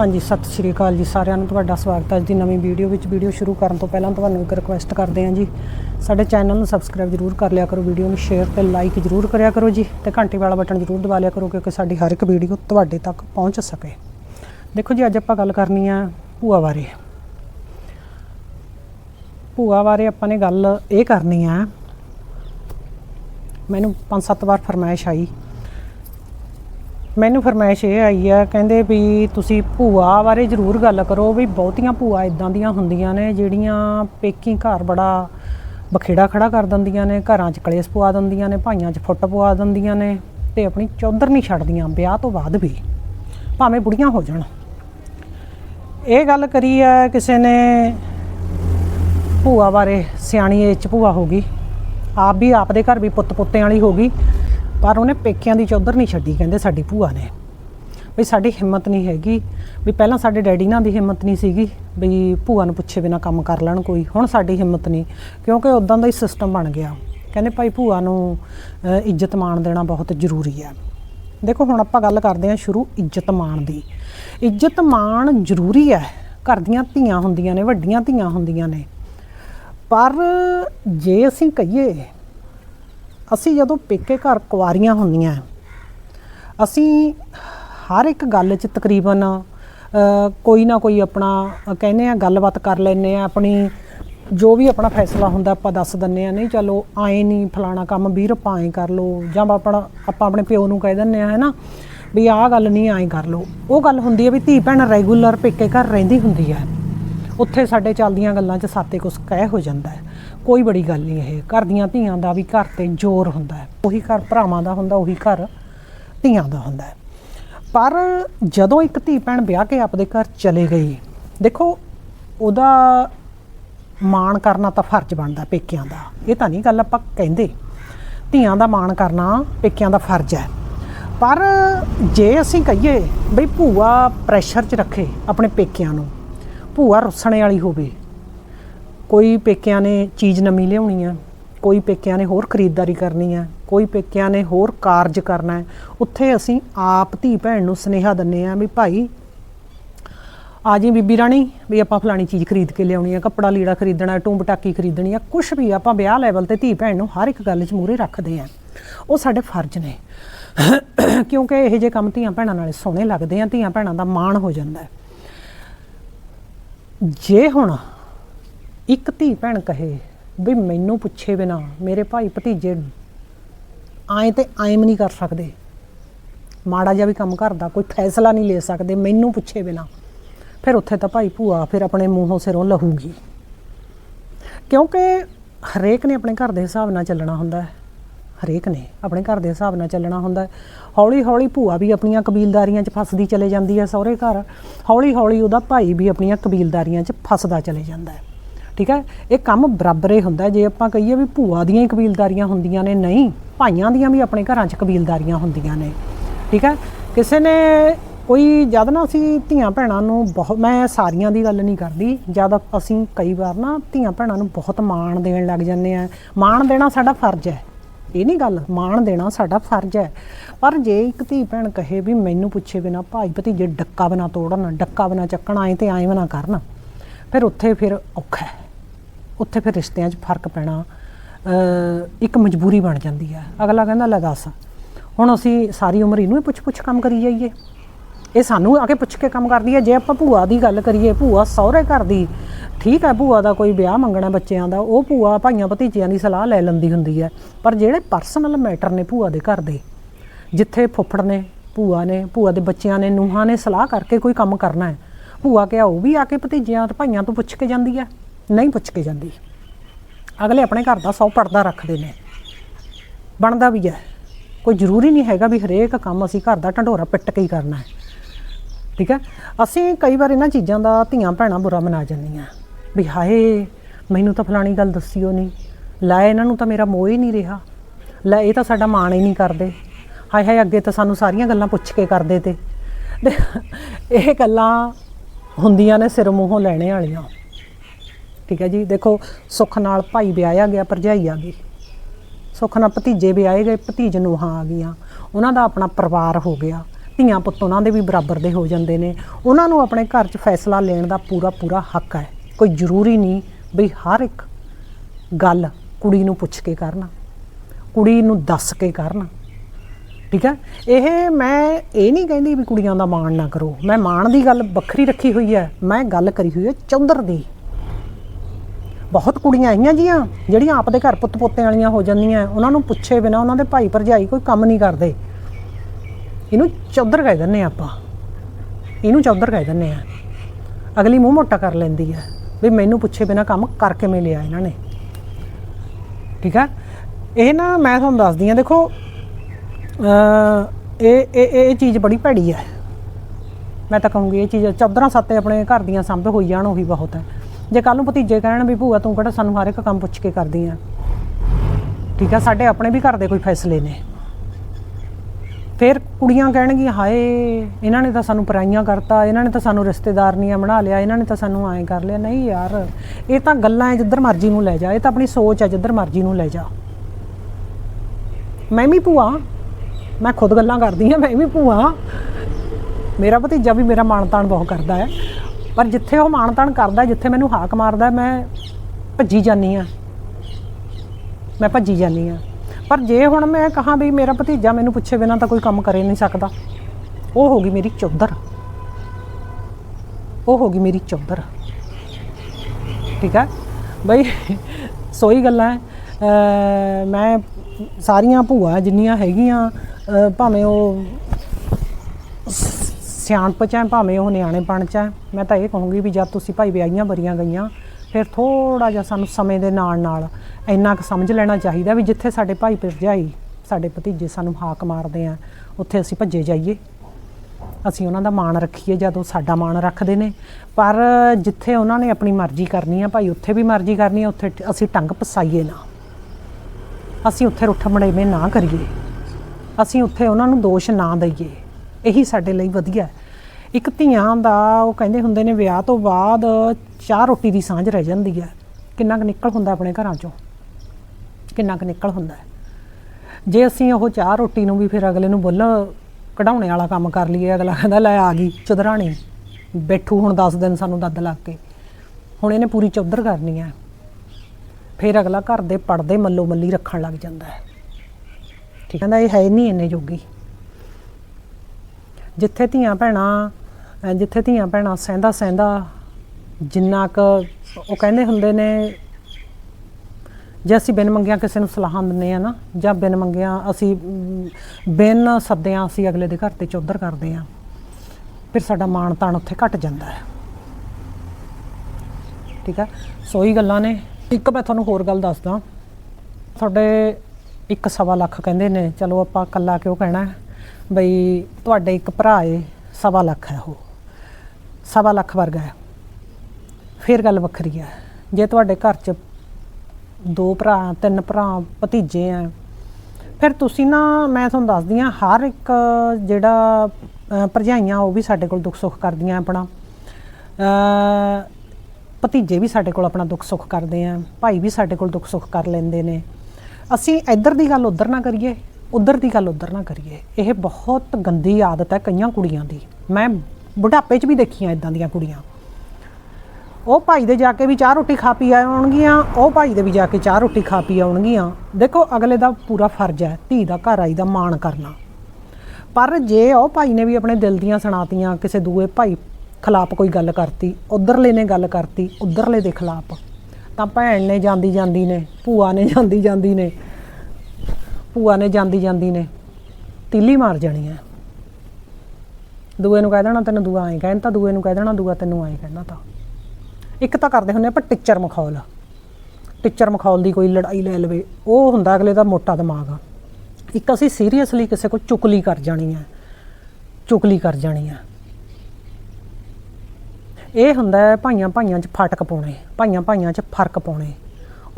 ਹਾਂਜੀ, ਸਤਿ ਸ਼੍ਰੀ ਅਕਾਲ ਜੀ ਸਾਰਿਆਂ ਨੂੰ, ਤੁਹਾਡਾ ਸਵਾਗਤ ਹੈ ਅੱਜ ਦੀ ਨਵੀਂ ਵੀਡੀਓ ਵਿੱਚ। ਵੀਡੀਓ ਸ਼ੁਰੂ ਕਰਨ ਤੋਂ ਪਹਿਲਾਂ ਤੁਹਾਨੂੰ ਇੱਕ ਰਿਕੁਐਸਟ ਕਰਦੇ ਹਾਂ ਜੀ, ਸਾਡੇ ਚੈਨਲ ਨੂੰ ਸਬਸਕ੍ਰਾਈਬ ਜਰੂਰ ਕਰ ਲਿਆ ਕਰੋ, ਵੀਡੀਓ ਨੂੰ ਸ਼ੇਅਰ ਤੇ ਲਾਈਕ ਜਰੂਰ ਕਰਿਆ ਕਰੋ ਜੀ ਤੇ ਘੰਟੀ ਵਾਲਾ ਬਟਨ ਜਰੂਰ ਦਬਾ ਲਿਆ ਕਰੋ ਕਿਉਂਕਿ ਸਾਡੀ ਹਰ ਇੱਕ ਵੀਡੀਓ ਤੁਹਾਡੇ ਤੱਕ ਪਹੁੰਚ ਸਕੇ। ਦੇਖੋ ਜੀ, ਅੱਜ ਆਪਾਂ ਗੱਲ ਕਰਨੀ ਆ ਭੂਆ ਬਾਰੇ। ਭੂਆ ਬਾਰੇ ਆਪਾਂ ਨੇ ਗੱਲ ਇਹ ਕਰਨੀ ਆ ਮੈਨੂੰ ਪੰਜ ਸੱਤ ਵਾਰ ਫਰਮਾਇਸ਼ ਆਈ ਮੈਨੂੰ ਫਰਮਾਇਸ਼ ਇਹ ਆਈ ਆ, ਕਹਿੰਦੇ ਵੀ ਤੁਸੀਂ ਭੂਆ ਬਾਰੇ ਜ਼ਰੂਰ ਗੱਲ ਕਰੋ ਵੀ ਬਹੁਤੀਆਂ ਭੂਆ ਇਦਾਂ ਦੀਆਂ ਹੁੰਦੀਆਂ ਨੇ ਜਿਹੜੀਆਂ ਪੇਕੀ ਘਰ ਬੜਾ ਬਖੇੜਾ ਖੜਾ ਕਰ ਦਿੰਦੀਆਂ ਨੇ, ਘਰਾਂ 'ਚ ਕਲੇਸ਼ ਪਵਾ ਦਿੰਦੀਆਂ ਨੇ, ਭਾਈਆਂ 'ਚ ਫੁੱਟ ਪਵਾ ਦਿੰਦੀਆਂ ਨੇ ਤੇ ਆਪਣੀ ਚੌਧਰ ਨਹੀਂ ਛੱਡਦੀਆਂ ਵਿਆਹ ਤੋਂ ਬਾਅਦ ਵੀ, ਭਾਵੇਂ ਬੁੜੀਆਂ ਹੋ ਜਾਣ। ਇਹ ਗੱਲ ਕਰੀ ਆ ਕਿਸੇ ਨੇ ਭੂਆ ਬਾਰੇ, ਸਿਆਣੀ ਏਜ 'ਚ ਭੂਆ ਹੋ ਗਈ, ਆਪ ਵੀ ਆਪਦੇ ਘਰ ਵੀ ਪੁੱਤ ਪੁੱਤਿਆਂ ਵਾਲੀ ਹੋ ਗਈ। ਪਰ ਉਹਨੇ ਪੇਕਿਆਂ ਦੀ ਚੌਧਰ ਨਹੀਂ ਛੱਡੀ, ਕਹਿੰਦੇ ਸਾਡੀ ਭੂਆ ਨੇ। ਵੀ ਸਾਡੀ ਹਿੰਮਤ ਨਹੀਂ ਹੈਗੀ ਵੀ ਪਹਿਲਾਂ ਸਾਡੇ ਡੈਡੀ ਨਾਲ ਦੀ ਹਿੰਮਤ ਨਹੀਂ ਸੀਗੀ ਵੀ ਭੂਆ ਨੂੰ ਪੁੱਛੇ ਬਿਨਾ ਕੰਮ ਕਰ ਲੈਣ ਕੋਈ। ਹੁਣ ਸਾਡੀ ਹਿੰਮਤ ਨਹੀਂ, ਕਿਉਂਕਿ ਉਦਾਂ ਦਾ ਹੀ ਸਿਸਟਮ ਬਣ ਗਿਆ। ਕਹਿੰਦੇ ਭਾਈ ਭੂਆ ਨੂੰ ਇੱਜ਼ਤ ਮਾਣ ਦੇਣਾ ਬਹੁਤ ਜ਼ਰੂਰੀ ਹੈ ਦੇਖੋ, ਹੁਣ ਆਪਾਂ ਗੱਲ ਕਰਦੇ ਹਾਂ ਸ਼ੁਰੂ ਇੱਜ਼ਤ ਮਾਣ ਦੀ। ਇੱਜ਼ਤ ਮਾਣ ਜ਼ਰੂਰੀ ਹੈ। ਘਰ ਦੀਆਂ ਧੀਆਂ ਹੁੰਦੀਆਂ ਨੇ, ਵੱਡੀਆਂ ਧੀਆਂ ਹੁੰਦੀਆਂ ਨੇ। ਪਰ ਜੇ ਅਸੀਂ ਕਹੀਏ ਅਸੀਂ ਜਦੋਂ ਪੇਕੇ ਘਰ ਕੁਆਰੀਆਂ ਹੁੰਦੀਆਂ ਅਸੀਂ ਹਰ ਇੱਕ ਗੱਲ 'ਚ ਤਕਰੀਬਨ ਕੋਈ ਨਾ ਕੋਈ ਆਪਣਾ ਕਹਿੰਦੇ ਆ ਗੱਲਬਾਤ ਕਰ ਲੈਨੇ ਆ ਆਪਣੀ ਜੋ ਵੀ ਆਪਣਾ ਫੈਸਲਾ ਹੁੰਦਾ ਆਪਾਂ ਦੱਸ ਦਿੰਨੇ ਆ ਨਹੀਂ ਚਲੋ ਆਏ ਨਹੀਂ ਫਲਾਣਾ ਕੰਮ ਵੀਰ ਆਪਾਂ ਐਂ ਕਰ ਲਓ, ਜਾਂ ਆਪਣਾ, ਆਪਾਂ ਆਪਣੇ ਪਿਓ ਨੂੰ ਕਹਿ ਦਿੰਨੇ ਆ ਹੈਨਾ ਵੀ ਆਹ ਗੱਲ ਨਹੀਂ ਐਂ ਕਰ ਲਓ। ਉਹ ਗੱਲ ਹੁੰਦੀ ਹੈ ਵੀ ਧੀ ਭੈਣ ਰੈਗੂਲਰ ਪੇਕੇ ਘਰ ਰਹਿੰਦੀ ਹੁੰਦੀ ਹੈ। ਉੱਥੇ ਸਾਡੇ ਚੱਲਦੀਆਂ ਗੱਲਾਂ 'ਚ ਸਾਤੇ ਕੁਛ ਕਹਿ ਹੋ ਜਾਂਦਾ ਹੈ। ਕੋਈ ਬੜੀ ਗੱਲ ਨਹੀਂ ਇਹ। ਘਰ ਦੀਆਂ ਧੀਆਂ ਦਾ ਵੀ ਘਰ ਤੇ ਜ਼ੋਰ ਹੁੰਦਾ ਹੈ। ਉਹੀ ਘਰ ਭਰਾਵਾਂ ਦਾ ਹੁੰਦਾ, ਉਹੀ ਘਰ ਧੀਆਂ ਦਾ ਹੁੰਦਾ ਹੈ। ਪਰ ਜਦੋਂ ਇੱਕ ਧੀ ਭੈਣ ਵਿਆਹ ਕੇ ਆਪਦੇ ਘਰ ਚਲੇ ਗਈ, ਦੇਖੋ, ਉਹਦਾ ਮਾਣ ਕਰਨਾ ਤਾਂ ਫਰਜ਼ ਬਣਦਾ ਪੇਕਿਆਂ ਦਾ। ਇਹ ਤਾਂ ਨਹੀਂ ਗੱਲ ਆਪਾਂ ਕਹਿੰਦੇ। ਧੀਆਂ ਦਾ ਮਾਣ ਕਰਨਾ ਪੇਕਿਆਂ ਦਾ ਫਰਜ਼ ਹੈ। ਪਰ ਜੇ ਅਸੀਂ ਕਹੀਏ, ਬਈ ਭੂਆ ਪ੍ਰੈਸ਼ਰ 'ਚ ਰੱਖੇ ਆਪਣੇ ਪੇਕਿਆਂ ਨੂੰ, ਭੂਆ ਰੁੱਸਣੇ ਵਾਲੀ ਹੋਵੇ ਕੋਈ ਪੇਕਿਆਂ ਨੇ ਚੀਜ਼ ਨਵੀਂ ਲਿਆਉਣੀ ਆ, ਕੋਈ ਪੇਕਿਆਂ ਨੇ ਹੋਰ ਖਰੀਦਦਾਰੀ ਕਰਨੀ ਆ, ਕੋਈ ਪੇਕਿਆਂ ਨੇ ਹੋਰ ਕਾਰਜ ਕਰਨਾ ਹੈ, ਉੱਥੇ ਅਸੀਂ ਆਪ ਧੀ ਭੈਣ ਨੂੰ ਸੁਨੇਹਾ ਦਿੰਨੇ ਆ ਵੀ ਭਾਈ, ਆ ਜੀ ਬੀਬੀ ਰਾਣੀ, ਵੀ ਆਪਾਂ ਫਲਾਣੀ ਚੀਜ਼ ਖਰੀਦ ਕੇ ਲਿਆਉਣੀ ਆ, ਕੱਪੜਾ ਲੀੜਾ ਖਰੀਦਣਾ, ਟੂੰਬ ਟਾਕੀ ਖਰੀਦਣੀ ਆ ਕੁਝ ਵੀ ਆਪਾਂ ਵਿਆਹ ਲੈਵਲ ਤੇ ਧੀ ਭੈਣ ਨੂੰ ਹਰ ਇੱਕ ਗੱਲ 'ਚ ਮੂਰੇ ਰੱਖਦੇ ਆ ਉਹ ਸਾਡੇ ਫਰਜ਼ ਨੇ। ਕਿਉਂਕਿ ਇਹੋ ਜਿਹੇ ਕੰਮ ਧੀਆਂ ਭੈਣਾਂ ਨਾਲੇ ਸੋਹਣੇ ਲੱਗਦੇ ਆ, ਧੀਆਂ ਭੈਣਾਂ ਦਾ ਮਾਣ ਹੋ ਜਾਂਦਾ ਜੇ ਹੁਣ ਇੱਕ ਧੀ ਭੈਣ ਕਹੇ ਵੀ ਮੈਨੂੰ ਪੁੱਛੇ ਬਿਨਾ ਮੇਰੇ ਭਾਈ ਭਤੀਜੇ ਆਏ ਤੇ ਆਇਮ ਨਹੀਂ ਕਰ ਸਕਦੇ। ਮਾੜਾ ਜਿਹਾ ਵੀ ਕੰਮ ਕਰਦਾ ਕੋਈ ਫੈਸਲਾ ਨਹੀਂ ਲੈ ਸਕਦੇ, ਮੈਨੂੰ ਪੁੱਛੇ ਬਿਨਾ। ਫਿਰ ਉੱਥੇ ਤਾਂ ਭਾਈ ਭੂਆ ਫਿਰ ਆਪਣੇ ਮੂੰਹੋਂ ਸਿਰੋਂ ਲਹੂਗੀ। ਕਿਉਂਕਿ ਹਰੇਕ ਨੇ ਆਪਣੇ ਘਰ ਦੇ ਹਿਸਾਬ ਨਾਲ ਚੱਲਣਾ ਹੁੰਦਾ ਹੈ। ਹਰੇਕ ਨੇ ਆਪਣੇ ਘਰ ਦੇ ਹਿਸਾਬ ਨਾਲ ਚੱਲਣਾ ਹੁੰਦਾ ਹੌਲੀ ਹੌਲੀ ਭੂਆ ਵੀ ਆਪਣੀਆਂ ਕਬੀਲਦਾਰੀਆਂ 'ਚ ਫਸਦੀ ਚਲੇ ਜਾਂਦੀ ਹੈ ਸਹੁਰੇ ਘਰ। ਹੌਲੀ ਹੌਲੀ ਉਹਦਾ ਭਾਈ ਵੀ ਆਪਣੀਆਂ ਕਬੀਲਦਾਰੀਆਂ 'ਚ ਫਸਦਾ ਚਲੇ ਜਾਂਦਾ ਹੈ। ਠੀਕ ਹੈ? ਇਹ ਕੰਮ ਬਰਾਬਰੇ ਹੁੰਦਾ ਜੇ ਆਪਾਂ ਕਹੀਏ ਵੀ ਭੂਆ ਦੀਆਂ ਹੀ ਕਬੀਲਦਾਰੀਆਂ ਹੁੰਦੀਆਂ ਨੇ, ਨਹੀਂ, ਭਾਈਆਂ ਦੀਆਂ ਵੀ ਆਪਣੇ ਘਰਾਂ 'ਚ ਕਬੀਲਦਾਰੀਆਂ ਹੁੰਦੀਆਂ ਨੇ। ਠੀਕ ਹੈ? ਕਿਸੇ ਨੇ ਕੋਈ, ਜਦ ਨਾ ਅਸੀਂ ਧੀਆਂ ਭੈਣਾਂ ਨੂੰ ਬਹੁਤ ਮੈਂ ਸਾਰੀਆਂ ਦੀ ਗੱਲ ਨਹੀਂ ਕਰਦੀ, ਜਦ ਅਸੀਂ ਕਈ ਵਾਰ ਨਾ ਧੀਆਂ ਭੈਣਾਂ ਨੂੰ ਬਹੁਤ ਮਾਣ ਦੇਣ ਲੱਗ ਜਾਂਦੇ ਆ ਮਾਣ ਦੇਣਾ ਸਾਡਾ ਫਰਜ਼ ਹੈ। ਇਹ ਨਹੀਂ ਗੱਲ, ਮਾਣ ਦੇਣਾ ਸਾਡਾ ਫਰਜ਼ ਹੈ। ਪਰ ਜੇ ਇੱਕ ਧੀ ਭੈਣ ਕਹੇ ਵੀ ਮੈਨੂੰ ਪੁੱਛੇ ਬਿਨਾ, ਭਾਈ ਭਤੀਜੇ, ਡੱਕਾ ਬਣਾ ਤੋੜਨ, ਡੱਕਾ ਬਣਾ ਚੱਕਣ, ਆਏ ਤੇ ਆਏ ਬਣਾ ਕਰਨ, ਫਿਰ ਉੱਥੇ ਫਿਰ ਔਖਾ ਹੈ। ਉੱਥੇ ਫਿਰ ਰਿਸ਼ਤਿਆਂ 'ਚ ਫ਼ਰਕ ਪੈਣਾ ਇੱਕ ਮਜਬੂਰੀ ਬਣ ਜਾਂਦੀ ਹੈ। ਅਗਲਾ ਕਹਿੰਦਾ, ਲੈ ਦੱਸ, ਹੁਣ ਅਸੀਂ ਸਾਰੀ ਉਮਰ ਇਹਨੂੰ ਹੀ ਪੁੱਛ-ਪੁੱਛ ਕੰਮ ਕਰੀ ਜਾਈਏ। ਇਹ ਸਾਨੂੰ ਆ ਕੇ ਪੁੱਛ ਕੇ ਕੰਮ ਕਰਦੀ ਹੈ। ਜੇ ਆਪਾਂ ਭੂਆ ਦੀ ਗੱਲ ਕਰੀਏ, ਭੂਆ ਸਹੁਰੇ ਘਰ ਦੀ, ਠੀਕ ਹੈ, ਭੂਆ ਦਾ ਕੋਈ ਵਿਆਹ ਮੰਗਣਾ ਬੱਚਿਆਂ ਦਾ, ਉਹ ਭੂਆ ਭਾਈਆਂ ਭਤੀਜਿਆਂ ਦੀ ਸਲਾਹ ਲੈ ਲੈਂਦੀ ਹੁੰਦੀ ਹੈ। ਪਰ ਜਿਹੜੇ ਪਰਸਨਲ ਮੈਟਰ ਨੇ ਭੂਆ ਦੇ ਘਰ ਦੇ, ਜਿੱਥੇ ਫੁੱਫੜ ਨੇ, ਭੂਆ ਨੇ, ਭੂਆ ਦੇ ਬੱਚਿਆਂ ਨੇ, ਨੂਹਾਂ ਨੇ ਸਲਾਹ ਕਰਕੇ ਕੋਈ ਕੰਮ ਕਰਨਾ ਹੈ, ਭੂਆ ਕਿਹਾ ਉਹ ਵੀ ਆ ਕੇ ਭਤੀਜਿਆਂ ਤੇ ਭਾਈਆਂ ਤੋਂ ਪੁੱਛ ਕੇ ਜਾਂਦੀ ਹੈ। ਨਹੀਂ ਪੁੱਛ ਕੇ ਜਾਂਦੀ। ਅਗਲੇ ਆਪਣੇ ਘਰ ਦਾ ਸੌ ਪਰਦਾ ਰੱਖਦੇ ਨੇ। ਬਣਦਾ ਵੀ ਹੈ। ਕੋਈ ਜ਼ਰੂਰੀ ਨਹੀਂ ਹੈਗਾ ਵੀ ਹਰੇਕ ਕੰਮ ਅਸੀਂ ਘਰ ਦਾ ਢੰਡੋਰਾ ਪਿੱਟ ਕੇ ਹੀ ਕਰਨਾ ਹੈ। ਠੀਕ ਹੈ? ਅਸੀਂ ਕਈ ਵਾਰ ਇਹਨਾਂ ਚੀਜ਼ਾਂ ਦਾ ਧੀਆਂ ਭੈਣਾਂ ਬੁਰਾ ਮਨਾ ਜਾਂਦੀਆਂ ਵੀ ਹਾਏ, ਮੈਨੂੰ ਤਾਂ ਫਲਾਣੀ ਗੱਲ ਦੱਸਿਓ ਨਹੀਂ। ਲੈ ਇਹਨਾਂ ਨੂੰ ਤਾਂ ਮੇਰਾ ਮੋਹ ਹੀ ਨਹੀਂ ਰਿਹਾ। ਲੈ ਇਹ ਤਾਂ ਸਾਡਾ ਮਾਣ ਹੀ ਨਹੀਂ ਕਰਦੇ। ਹਾਏ ਹਾਏ, ਅੱਗੇ ਤਾਂ ਸਾਨੂੰ ਸਾਰੀਆਂ ਗੱਲਾਂ ਪੁੱਛ ਕੇ ਕਰਦੇ ਤੇ। ਤੇ ਇਹ ਗੱਲਾਂ ਹੁੰਦੀਆਂ ਨੇ ਸਿਰ ਮੂੰਹੋਂ ਲੈਣੇ ਵਾਲੀਆਂ। ਠੀਕ ਹੈ ਜੀ। ਦੇਖੋ, ਸੁੱਖ ਨਾਲ ਭਾਈ ਵਿਆਹਿਆ ਗਿਆ, ਭਰਜਾਈ ਆ ਗਈ। ਸੁੱਖ ਨਾਲ ਭਤੀਜੇ ਵਿਆਹੇ ਗਏ, ਭਤੀਜ ਨੂੰਹਾਂ ਆ ਗਈਆਂ। ਉਹਨਾਂ ਦਾ ਆਪਣਾ ਪਰਿਵਾਰ ਹੋ ਗਿਆ। ਧੀਆਂ ਪੁੱਤ ਉਹਨਾਂ ਦੇ ਵੀ ਬਰਾਬਰ ਦੇ ਹੋ ਜਾਂਦੇ ਨੇ। ਉਹਨਾਂ ਨੂੰ ਆਪਣੇ ਘਰ 'ਚ ਫੈਸਲਾ ਲੈਣ ਦਾ ਪੂਰਾ ਪੂਰਾ ਹੱਕ ਹੈ। ਕੋਈ ਜ਼ਰੂਰੀ ਨਹੀਂ ਬਈ ਹਰ ਇੱਕ ਗੱਲ ਕੁੜੀ ਨੂੰ ਪੁੱਛ ਕੇ ਕਰਨਾ। ਕੁੜੀ ਨੂੰ ਦੱਸ ਕੇ ਕਰਨਾ। ਠੀਕ ਹੈ? ਇਹ ਮੈਂ ਇਹ ਨਹੀਂ ਕਹਿੰਦੀ ਵੀ ਕੁੜੀਆਂ ਦਾ ਮਾਣ ਨਾ ਕਰੋ। ਮੈਂ ਮਾਣ ਦੀ ਗੱਲ ਵੱਖਰੀ ਰੱਖੀ ਹੋਈ ਹੈ। ਮੈਂ ਗੱਲ ਕਰੀ ਹੋਈ ਹੈ ਚੌਧਰ ਦੀ। ਬਹੁਤ ਕੁੜੀਆਂ ਆਈਆਂ ਜੀਆਂ, ਜਿਹੜੀਆਂ ਆਪਦੇ ਘਰ ਪੁੱਤ ਪੋਤੇ ਵਾਲੀਆਂ ਹੋ ਜਾਂਦੀਆਂ, ਉਹਨਾਂ ਨੂੰ ਪੁੱਛੇ ਬਿਨਾ ਉਹਨਾਂ ਦੇ ਭਾਈ ਭਰਜਾਈ ਕੋਈ ਕੰਮ ਨਹੀਂ ਕਰਦੇ। ਇਹਨੂੰ ਚੌਧਰ ਕਹਿ ਦਿੰਦੇ ਆਪਾਂ। ਇਹਨੂੰ ਚੌਧਰ ਕਹਿ ਦਿੰਦੇ ਆ। ਅਗਲੀ ਮੂੰਹ ਮੋਟਾ ਕਰ ਲੈਂਦੀ ਹੈ ਵੀ ਮੈਨੂੰ ਪੁੱਛੇ ਬਿਨਾ ਕੰਮ ਕਰਕੇ ਲਿਆ ਇਹਨਾਂ ਨੇ। ਠੀਕ ਹੈ ਇਹ ਨਾ ਮੈਂ ਤੁਹਾਨੂੰ ਦੱਸਦੀ ਆ, ਦੇਖੋ ਇਹ ਇਹ ਇਹ ਚੀਜ਼ ਬੜੀ ਭੈੜੀ ਹੈ ਮੈਂ ਤਾਂ ਕਹੂੰਗੀ, ਇਹ ਚੀਜ਼ ਚੌਧਰਾਂ ਸੱਤੇ ਆਪਣੇ ਘਰ ਦੀਆਂ ਸਾਂਭੇ ਹੋਈ ਜਾਣ, ਉਹੀ ਬਹੁਤ ਹੈ ਜੇ ਕੱਲ ਨੂੰ ਭਤੀਜੇ ਕਹਿਣ ਵੀ ਭੂਆ ਤੂੰ ਕਿਹੜਾ ਸਾਨੂੰ ਹਰ ਇੱਕ ਕੰਮ ਪੁੱਛ ਕੇ ਕਰਦੀ ਆ? ਠੀਕ ਆ, ਸਾਡੇ ਆਪਣੇ ਵੀ ਘਰ ਦੇ ਕੋਈ ਫੈਸਲੇ ਨੇ। ਫਿਰ ਕੁੜੀਆਂ ਕਹਿਣਗੀਆਂ, ਹਾਏ, ਇਹਨਾਂ ਨੇ ਤਾਂ ਸਾਨੂੰ ਪਰਾਈਆਂ ਕਰਤਾ, ਇਹਨਾਂ ਨੇ ਤਾਂ ਸਾਨੂੰ ਰਿਸ਼ਤੇਦਾਰ ਨਹੀਂ ਬਣਾ ਲਿਆ, ਇਹਨਾਂ ਨੇ ਤਾਂ ਸਾਨੂੰ ਐਂ ਕਰ ਲਿਆ। ਨਹੀਂ ਯਾਰ, ਇਹ ਤਾਂ ਗੱਲਾਂ ਐ ਜਿੱਧਰ ਮਰਜ਼ੀ ਨੂੰ ਲੈ ਜਾ, ਇਹ ਤਾਂ ਆਪਣੀ ਸੋਚ ਹੈ ਜਿੱਧਰ ਮਰਜ਼ੀ ਨੂੰ ਲੈ ਜਾ। ਮੈਂ ਵੀ ਭੂਆ ਮੈਂ ਖੁਦ ਗੱਲਾਂ ਕਰਦੀ ਹਾਂ ਮੈਂ ਵੀ ਭੂਆ ਮੇਰਾ ਭਤੀਜਾ ਵੀ ਮੇਰਾ ਮਾਣ ਤਾਣ ਬਹੁਤ ਕਰਦਾ ਹੈ ਪਰ ਜਿੱਥੇ ਉਹ ਮਾਣ ਤਾਣ ਕਰਦਾ, ਜਿੱਥੇ ਮੈਨੂੰ ਹਾਕ ਮਾਰਦਾ, ਮੈਂ ਭੱਜੀ ਜਾਂਦੀ ਆ ਮੈਂ ਭੱਜੀ ਜਾਂਦੀ ਆ ਪਰ ਜੇ ਹੁਣ ਮੈਂ ਕਹਾਂ ਵੀ ਮੇਰਾ ਭਤੀਜਾ ਮੈਨੂੰ ਪੁੱਛੇ ਬਿਨਾਂ ਤਾਂ ਕੋਈ ਕੰਮ ਕਰੇ ਨਹੀਂ ਸਕਦਾ। ਉਹ ਹੋ ਗਈ ਮੇਰੀ ਚੌਧਰ। ਉਹ ਹੋ ਗਈ ਮੇਰੀ ਚੌਧਰ। ਠੀਕ ਹੈ ਬਈ ਸੋਈ ਗੱਲਾਂ ਮੈਂ ਸਾਰੀਆਂ ਭੂਆ ਜਿੰਨੀਆਂ ਹੈਗੀਆਂ ਭਾਵੇਂ ਉਹ ਸਿਆਣਪ ਚ ਹੈ, ਭਾਵੇਂ ਉਹ ਨਿਆਣੇਪਣ ਚ ਹੈ ਮੈਂ ਤਾਂ ਇਹ ਕਹੂੰਗੀ ਵੀ ਜਦ ਤੁਸੀਂ ਭਾਈ ਵਿਆਹੀਆਂ ਬਰੀਆਂ ਗਈਆਂ, ਫਿਰ ਥੋੜਾ ਜਿਹਾ ਸਾਨੂੰ ਸਮੇਂ ਦੇ ਨਾਲ ਨਾਲ ਇੰਨਾ ਕੁ ਸਮਝ ਲੈਣਾ ਚਾਹੀਦਾ ਵੀ ਜਿੱਥੇ ਸਾਡੇ ਭਾਈ ਭਰਜਾਈ, ਸਾਡੇ ਭਤੀਜੇ ਸਾਨੂੰ ਹਾਕ ਮਾਰਦੇ ਆ, ਉੱਥੇ ਅਸੀਂ ਭੱਜੇ ਜਾਈਏ। ਅਸੀਂ ਉਹਨਾਂ ਦਾ ਮਾਣ ਰੱਖੀਏ ਜਦ ਉਹ ਸਾਡਾ ਮਾਣ ਰੱਖਦੇ ਨੇ। ਪਰ ਜਿੱਥੇ ਉਹਨਾਂ ਨੇ ਆਪਣੀ ਮਰਜ਼ੀ ਕਰਨੀ ਆ, ਭਾਈ ਉੱਥੇ ਵੀ ਮਰਜ਼ੀ ਕਰਨੀ ਆ, ਉੱਥੇ ਅਸੀਂ ਟੰਗ ਪਸਾਈਏ ਨਾ। ਅਸੀਂ ਉੱਥੇ ਰੁੱਠ ਮੜੇਵੇਂ ਨਾ ਕਰੀਏ। ਅਸੀਂ ਉੱਥੇ ਉਹਨਾਂ ਨੂੰ ਦੋਸ਼ ਨਾ ਦਈਏ। ਇਹੀ ਸਾਡੇ ਲਈ ਵਧੀਆ ਹੈ। ਇੱਕ ਧੀਆਂ ਦਾ, ਉਹ ਕਹਿੰਦੇ ਹੁੰਦੇ ਨੇ ਵਿਆਹ ਤੋਂ ਬਾਅਦ ਚਾਹ ਰੋਟੀ ਦੀ ਸਾਂਝ ਰਹਿ ਜਾਂਦੀ ਹੈ। ਕਿੰਨਾ ਕੁ ਨਿਕਲ ਹੁੰਦਾ ਆਪਣੇ ਘਰਾਂ ਚੋਂ? ਕਿੰਨਾ ਕੁ ਨਿਕਲ ਹੁੰਦਾ ਜੇ ਅਸੀਂ ਉਹ ਚਾਹ ਰੋਟੀ ਨੂੰ ਵੀ ਫਿਰ ਅਗਲੇ ਨੂੰ ਬੁੱਲ ਕਢਾਉਣੇ ਵਾਲਾ ਕੰਮ ਕਰ ਲਈਏ, ਅਗਲਾ ਕਹਿੰਦਾ, ਲੈ ਆ ਗਈ ਚੁਦਰਾਣੀ ਬੈਠੂ ਹੁਣ 10 ਦਿਨ ਸਾਨੂੰ ਦੱਦ ਲੱਗ ਕੇ। ਹੁਣ ਇਹਨੇ ਪੂਰੀ ਚੌਧਰ ਕਰਨੀ ਹੈ। ਫਿਰ ਅਗਲਾ ਘਰ ਦੇ ਪੜਦੇ ਮੱਲੋ ਮੱਲੀ ਰੱਖਣ ਲੱਗ ਜਾਂਦਾ ਹੈ। ਠੀਕ ਕਹਿੰਦਾ ਇਹ ਹੈ ਨਹੀਂ ਇੰਨੇ ਜੋਗੀ। ਜਿੱਥੇ ਧੀਆਂ ਭੈਣਾਂ ਜਿੱਥੇ ਧੀਆਂ ਭੈਣਾਂ ਸਹਿੰਦਾ ਸਹਿੰਦਾ ਜਿੰਨਾ ਕੁ ਉਹ ਕਹਿੰਦੇ ਹੁੰਦੇ ਨੇ, ਜੇ ਅਸੀਂ ਬਿਨ ਮੰਗਿਆ ਕਿਸੇ ਨੂੰ ਸਲਾਹਾਂ ਦਿੰਦੇ ਆ ਨਾ, ਜਾਂ ਬਿਨ ਮੰਗਿਆ ਅਸੀਂ ਬਿਨ ਸੱਦਿਆਂ ਅਸੀਂ ਅਗਲੇ ਦੇ ਘਰ ਤੇ ਚੌਧਰ ਕਰਦੇ ਆ ਫਿਰ ਸਾਡਾ ਮਾਣ ਤਾਣ ਉੱਥੇ ਘਟ ਜਾਂਦਾ ਹੈ। ਠੀਕ ਹੈ? ਸੋ ਗੱਲਾਂ ਨੇ। ਇੱਕ ਮੈਂ ਤੁਹਾਨੂੰ ਹੋਰ ਗੱਲ ਦੱਸਦਾ। ਤੁਹਾਡੇ ਇੱਕ ਸਵਾ ਲੱਖ ਕਹਿੰਦੇ ਨੇ, ਚਲੋ ਆਪਾਂ ਕੱਲਾ ਕਿਉਂ ਕਹਿਣਾ ਬਈ ਤੁਹਾਡੇ ਇੱਕ ਭਰਾ ਏ, ਸਵਾ ਲੱਖ ਹੈ ਉਹ। ਸਵਾ ਲੱਖ ਵਰਗਾ ਹੈ। ਫਿਰ ਗੱਲ ਵੱਖਰੀ ਹੈ। ਜੇ ਤੁਹਾਡੇ ਘਰ 'ਚ ਦੋ ਭਰਾ, ਤਿੰਨ ਭਰਾ, ਭਤੀਜੇ ਆ ਫਿਰ ਤੁਸੀਂ ਨਾ, ਮੈਂ ਤੁਹਾਨੂੰ ਦੱਸਦੀ ਆ ਹਰ ਇੱਕ ਜਿਹੜਾ ਭਰਜਾਈਆਂ, ਉਹ ਵੀ ਸਾਡੇ ਕੋਲ ਦੁੱਖ ਸੁੱਖ ਕਰਦੀਆਂ ਆਪਣਾ। ਭਤੀਜੇ ਵੀ ਸਾਡੇ ਕੋਲ ਆਪਣਾ ਦੁੱਖ ਸੁੱਖ ਕਰਦੇ ਆ ਭਾਈ ਵੀ ਸਾਡੇ ਕੋਲ ਦੁੱਖ ਸੁੱਖ ਕਰ ਲੈਂਦੇ ਨੇ। ਅਸੀਂ ਇੱਧਰ ਦੀ ਗੱਲ ਉੱਧਰ ਨਾ ਕਰੀਏ, ਉੱਧਰ ਦੀ ਗੱਲ ਉੱਧਰ ਨਾ ਕਰੀਏ। ਇਹ ਬਹੁਤ ਗੰਦੀ ਆਦਤ ਹੈ ਕਈਆਂ ਕੁੜੀਆਂ ਦੀ। ਮੈਂ ਬੁਢਾਪੇ 'ਚ ਵੀ ਦੇਖੀਆਂ ਇਦਾਂ ਦੀਆਂ ਕੁੜੀਆਂ। ਉਹ ਭਾਈ ਦੇ ਜਾ ਕੇ ਵੀ ਚਾਹ ਰੋਟੀ ਖਾ ਪੀ ਆਉਣਗੀਆਂ, ਉਹ ਭਾਈ ਦੇ ਵੀ ਜਾ ਕੇ ਚਾਹ ਰੋਟੀ ਖਾ ਪੀ ਆਉਣਗੀਆਂ। ਦੇਖੋ, ਅਗਲੇ ਦਾ ਪੂਰਾ ਫਰਜ਼ ਹੈ ਧੀ ਦਾ ਘਰ ਆਈ ਦਾ ਮਾਣ ਕਰਨਾ। ਪਰ ਜੇ ਉਹ ਭਾਈ ਨੇ ਵੀ ਆਪਣੇ ਦਿਲ ਦੀਆਂ ਸੁਣਾਤੀਆਂ ਕਿਸੇ ਦੂਏ ਭਾਈ ਖਿਲਾਫ ਕੋਈ ਗੱਲ ਕਰਤੀ, ਉਧਰਲੇ ਨੇ ਗੱਲ ਕਰਤੀ, ਉਧਰਲੇ ਦੇ ਖਿਲਾਫ, ਤਾਂ ਭੈਣ ਨੇ ਜਾਂਦੀ ਜਾਂਦੀ ਨੇ, ਭੂਆ ਨੇ ਜਾਂਦੀ ਜਾਂਦੀ ਨੇ, ਭੂਆ ਨੇ ਜਾਂਦੀ ਜਾਂਦੀ ਨੇ, ਤੀਲੀ ਮਾਰ ਜਾਣੀ ਹੈ। ਦੂਏ ਨੂੰ ਕਹਿ ਦੇਣਾ, ਤੈਨੂੰ ਦੂਆ ਐਂ ਕਹਿੰਦਾ ਦੂਏ ਨੂੰ ਕਹਿ ਦੇਣਾ, ਦੂਆ ਤੈਨੂੰ ਐਂ ਕਹਿੰਦਾ ਤਾਂ। ਇੱਕ ਤਾਂ ਕਰਦੇ ਹੁੰਦੇ ਆਪਾਂ ਟੀਚਰ ਮਖੌਲ। ਟੀਚਰ ਮਖੌਲ ਦੀ ਕੋਈ ਲੜਾਈ ਲੈ ਲਵੇ, ਉਹ ਹੁੰਦਾ ਅਗਲੇ ਦਾ ਮੋਟਾ ਦਿਮਾਗ। ਆ ਇੱਕ ਅਸੀਂ ਸੀਰੀਅਸਲੀ ਕਿਸੇ ਕੋਲ ਚੁਕਲੀ ਕਰ ਜਾਣੀ ਹੈ ਚੁਕਲੀ ਕਰ ਜਾਣੀ ਹੈ ਇਹ ਹੁੰਦਾ ਹੈ ਭਾਈਆਂ ਭਾਈਆਂ 'ਚ ਫਾਟਕ ਪਾਉਣੇ, ਭਾਈਆਂ ਭਾਈਆਂ 'ਚ ਫ਼ਰਕ ਪਾਉਣੇ।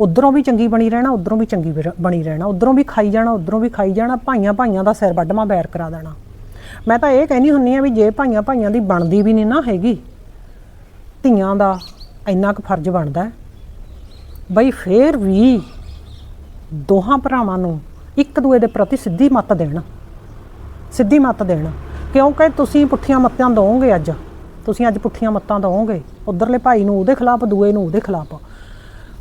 ਉਧਰੋਂ ਵੀ ਚੰਗੀ ਬਣੀ ਰਹਿਣਾ, ਉਧਰੋਂ ਵੀ ਚੰਗੀ ਬਣੀ ਰਹਿਣਾ। ਉਧਰੋਂ ਵੀ ਖਾਈ ਜਾਣਾ, ਉਧਰੋਂ ਵੀ ਖਾਈ ਜਾਣਾ, ਭਾਈਆਂ ਭਾਈਆਂ ਦਾ ਸਿਰ ਵੱਢਵਾਂ, ਬੈਰ ਕਰਾ ਦੇਣਾ। ਮੈਂ ਤਾਂ ਇਹ ਕਹਿੰਦੀ ਹੁੰਨੀ ਆ ਵੀ ਜੇ ਭਾਈਆਂ ਭਾਈਆਂ ਦੀ ਬਣਦੀ ਵੀ ਨਹੀਂ ਨਾ ਹੈਗੀ, ਧੀਆਂ ਦਾ ਇੰਨਾ ਕੁ ਫਰਜ਼ ਬਣਦਾ ਬਈ ਫੇਰ ਵੀ ਦੋਹਾਂ ਭਰਾਵਾਂ ਨੂੰ ਇੱਕ ਦੂਏ ਦੇ ਪ੍ਰਤੀ ਸਿੱਧੀ ਮੱਤ ਦੇਣ, ਸਿੱਧੀ ਮੱਤ ਦੇਣ। ਕਿਉਂਕਿ ਤੁਸੀਂ ਪੁੱਠੀਆਂ ਮੱਤਾਂ ਦੋਗੇ ਅੱਜ? ਤੁਸੀਂ ਅੱਜ ਪੁੱਠੀਆਂ ਮੱਤਾਂ ਦੋਗੇ ਉਧਰਲੇ ਭਾਈ ਨੂੰ ਉਹਦੇ ਖਿਲਾਫ, ਦੂਏ ਨੂੰ ਉਹਦੇ ਖਿਲਾਫ।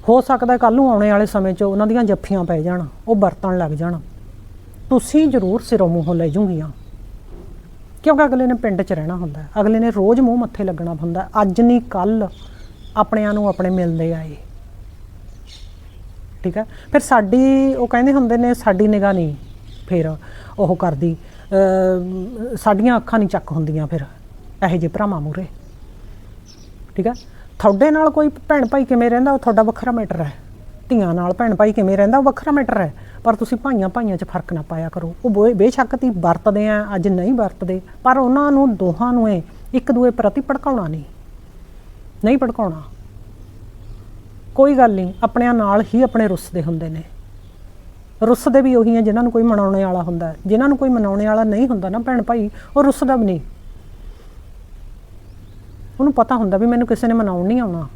ਹੋ ਸਕਦਾ ਕੱਲ ਨੂੰ ਆਉਣੇ ਵਾਲੇ ਸਮੇਂ 'ਚ ਉਹਨਾਂ ਦੀਆਂ ਜੱਫੀਆਂ ਪੈ ਜਾਣ, ਉਹ ਵਰਤਣ ਲੱਗ ਜਾਣ। ਤੁਸੀਂ ਜ਼ਰੂਰ ਸਿਰੋਂ ਮੂੰਹੋਂ ਲੈ ਜੂਗੀਆਂ ਕਿਉਂਕਿ ਅਗਲੇ ਨੇ ਪਿੰਡ 'ਚ ਰਹਿਣਾ ਹੁੰਦਾ ਅਗਲੇ ਨੇ ਰੋਜ਼ ਮੂੰਹ ਮੱਥੇ ਲੱਗਣਾ ਹੁੰਦਾ ਅੱਜ ਨਹੀਂ ਕੱਲ ਆਪਣਿਆਂ ਨੂੰ ਆਪਣੇ ਮਿਲਦੇ ਆਏ ਠੀਕ ਹੈ? ਫਿਰ ਸਾਡੀ, ਉਹ ਕਹਿੰਦੇ ਹੁੰਦੇ ਨੇ, ਸਾਡੀ ਨਿਗਾਹ ਨਹੀਂ ਫਿਰ ਉਹ ਕਰਦੀ। ਸਾਡੀਆਂ ਅੱਖਾਂ ਨਹੀਂ ਚੱਕ ਹੁੰਦੀਆਂ ਫਿਰ, ਇਹੋ ਜਿਹੇ ਭਰਾਵਾਂ ਮੂਰੇ ਠੀਕ ਹੈ? ਤੁਹਾਡੇ ਨਾਲ ਕੋਈ ਭੈਣ ਭਾਈ ਕਿਵੇਂ ਰਹਿੰਦਾ? ਉਹ ਤੁਹਾਡਾ ਵੱਖਰਾ ਮੈਟਰ ਹੈ। ਧੀਆਂ ਨਾਲ ਭੈਣ ਭਾਈ ਕਿਵੇਂ ਰਹਿੰਦਾ? ਉਹ ਵੱਖਰਾ ਮੈਟਰ ਹੈ। ਪਰ ਤੁਸੀਂ ਭਾਈਆਂ ਭਾਈਆਂ 'ਚ ਫ਼ਰਕ ਨਾ ਪਾਇਆ ਕਰੋ। ਉਹ ਬੇ- ਬੇਸ਼ੱਕ ਤੀ ਵਰਤਦੇ ਆ, ਅੱਜ ਨਹੀਂ ਵਰਤਦੇ, ਪਰ ਉਹਨਾਂ ਨੂੰ, ਦੋਹਾਂ ਨੂੰ ਇਹ ਇੱਕ ਦੂਏ ਪ੍ਰਤੀ ਭੜਕਾਉਣਾ ਨਹੀਂ। ਨਹੀਂ ਭੜਕਾਉਣਾ। ਕੋਈ ਗੱਲ ਨਹੀਂ, ਆਪਣਿਆਂ ਨਾਲ ਹੀ ਆਪਣੇ ਰੁੱਸਦੇ ਹੁੰਦੇ ਨੇ। ਰੁੱਸਦੇ ਵੀ ਉਹੀ ਆ ਜਿਨ੍ਹਾਂ ਨੂੰ ਕੋਈ ਮਨਾਉਣੇ ਵਾਲਾ ਹੁੰਦਾ ਜਿਨ੍ਹਾਂ ਨੂੰ ਕੋਈ ਮਨਾਉਣੇ ਵਾਲਾ ਨਹੀਂ ਹੁੰਦਾ ਨਾ ਭੈਣ ਭਾਈ, ਉਹ ਰੁੱਸਦਾ ਵੀ ਨਹੀਂ। ਉਹਨੂੰ ਪਤਾ ਹੁੰਦਾ ਵੀ ਮੈਨੂੰ ਕਿਸੇ ਨੇ ਮਨਾਉਣ ਨਹੀਂ ਆਉਣਾ।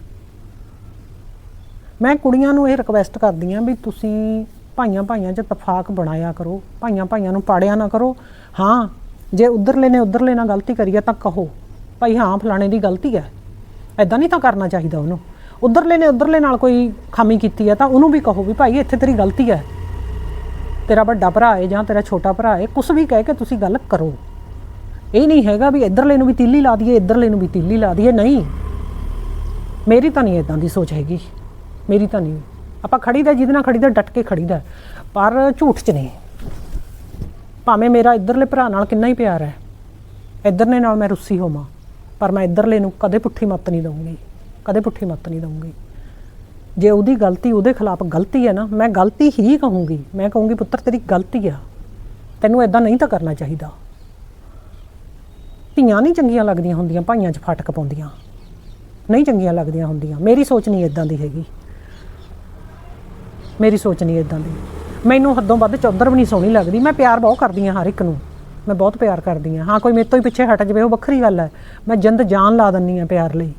ਮੈਂ ਕੁੜੀਆਂ ਨੂੰ ਇਹ ਰਿਕਵੈਸਟ ਕਰਦੀ ਆ ਵੀ ਤੁਸੀਂ ਭਾਈਆਂ ਭਾਈਆਂ 'ਚ ਤਫਾਕ ਬਣਾਇਆ ਕਰੋ ਭਾਈਆਂ ਭਾਈਆਂ ਨੂੰ ਪਾੜਿਆ ਨਾ ਕਰੋ। ਹਾਂ, ਜੇ ਉਧਰਲੇ ਨੇ ਉਧਰਲੇ ਨਾਲ ਗਲਤੀ ਕਰੀ ਆ ਤਾਂ ਕਹੋ, ਭਾਈ ਹਾਂ, ਫਲਾਣੇ ਦੀ ਗਲਤੀ ਹੈ। ਐਦਾਂ ਨਹੀਂ ਤਾਂ ਕਰਨਾ ਚਾਹੀਦਾ ਉਹਨੂੰ। ਉਧਰਲੇ ਨੇ ਉਧਰਲੇ ਨਾਲ ਕੋਈ ਖਾਮੀ ਕੀਤੀ ਹੈ ਤਾਂ ਉਹਨੂੰ ਵੀ ਕਹੋ ਵੀ ਭਾਈ, ਇੱਥੇ ਤੇਰੀ ਗਲਤੀ ਹੈ। ਤੇਰਾ ਵੱਡਾ ਭਰਾ ਹੈ ਜਾਂ ਤੇਰਾ ਛੋਟਾ ਭਰਾ ਹੈ ਕੁਝ ਵੀ ਕਹਿ ਕੇ ਤੁਸੀਂ ਗੱਲ ਕਰੋ। ਇਹ ਨਹੀਂ ਹੈਗਾ ਵੀ ਇਧਰਲੇ ਨੂੰ ਵੀ ਤੀਲੀ ਲਾ ਦਈਏ, ਇਧਰਲੇ ਨੂੰ ਵੀ ਤੀਲੀ ਲਾ ਦਈਏ। ਨਹੀਂ। ਮੇਰੀ ਤਾਂ ਨਹੀਂ ਇਦਾਂ ਦੀ ਸੋਚ ਹੈਗੀ। ਮੇਰੀ ਤਾਂ ਨਹੀਂ। ਆਪਾਂ ਖੜੀਦਾ, ਜਿਹਦੇ ਨਾਲ ਖੜੀਦਾ, ਡਟ ਕੇ ਖੜੀਦਾ। ਪਰ ਝੂਠ 'ਚ ਨਹੀਂ। ਭਾਵੇਂ ਮੇਰਾ ਇਧਰਲੇ ਭਰਾ ਨਾਲ ਕਿੰਨਾ ਹੀ ਪਿਆਰ ਹੈ। ਇਧਰਲੇ ਨਾਲ ਮੈਂ ਰੁੱਸੀ ਹੋਵਾਂ। ਪਰ ਮੈਂ ਇਧਰਲੇ ਨੂੰ ਕਦੇ ਪੁੱਠੀ ਮੱਤ ਨਹੀਂ ਦਊਂਗੀ। ਕਦੇ ਪੁੱਠੀ ਮੱਤ ਨਹੀਂ ਦਊਂਗੀ। ਜੇ ਉਹਦੀ ਗਲਤੀ ਉਹਦੇ ਖਿਲਾਫ ਗਲਤੀ ਹੈ ਨਾ, ਮੈਂ ਗਲਤੀ ਹੀ ਕਹੂੰਗੀ। ਮੈਂ ਕਹੂੰਗੀ, ਪੁੱਤਰ, ਤੇਰੀ ਗਲਤੀ ਆ। ਤੈਨੂੰ ਐਦਾਂ ਨਹੀਂ ਤਾਂ ਕਰਨਾ ਚਾਹੀਦਾ। ਧੀਆਂ ਨਹੀਂ ਚੰਗੀਆਂ ਲੱਗਦੀਆਂ ਹੁੰਦੀਆਂ, ਭਾਈਆਂ 'ਚ ਫਟਕ ਪਾਉਂਦੀਆਂ। ਨਹੀਂ ਚੰਗੀਆਂ ਲੱਗਦੀਆਂ ਹੁੰਦੀਆਂ। ਮੇਰੀ ਸੋਚ ਨਹੀਂ ਇਦਾਂ ਦੀ ਹੈਗੀ। ਮੇਰੀ ਸੋਚ ਨਹੀਂ ਇਦਾਂ ਦੀ। ਮੈਨੂੰ ਹੱਦੋਂ ਵੱਧ ਚੌਧਰ ਵੀ ਨਹੀਂ ਸੋਹਣੀ ਲੱਗਦੀ। ਮੈਂ ਪਿਆਰ ਬਹੁਤ ਕਰਦੀ ਹਾਂ ਹਰ ਇੱਕ ਨੂੰ। ਮੈਂ ਬਹੁਤ ਪਿਆਰ ਕਰਦੀ ਹਾਂ। ਹਾਂ, ਕੋਈ ਮੇਰੇ ਤੋਂ ਹੀ ਪਿੱਛੇ ਹਟ ਜਾਵੇ, ਉਹ ਵੱਖਰੀ ਗੱਲ ਹੈ। ਮੈਂ ਜਿੰਦ ਜਾਨ ਲਾ ਦਿੰਨੀ ਆ ਪਿਆਰ ਲਈ।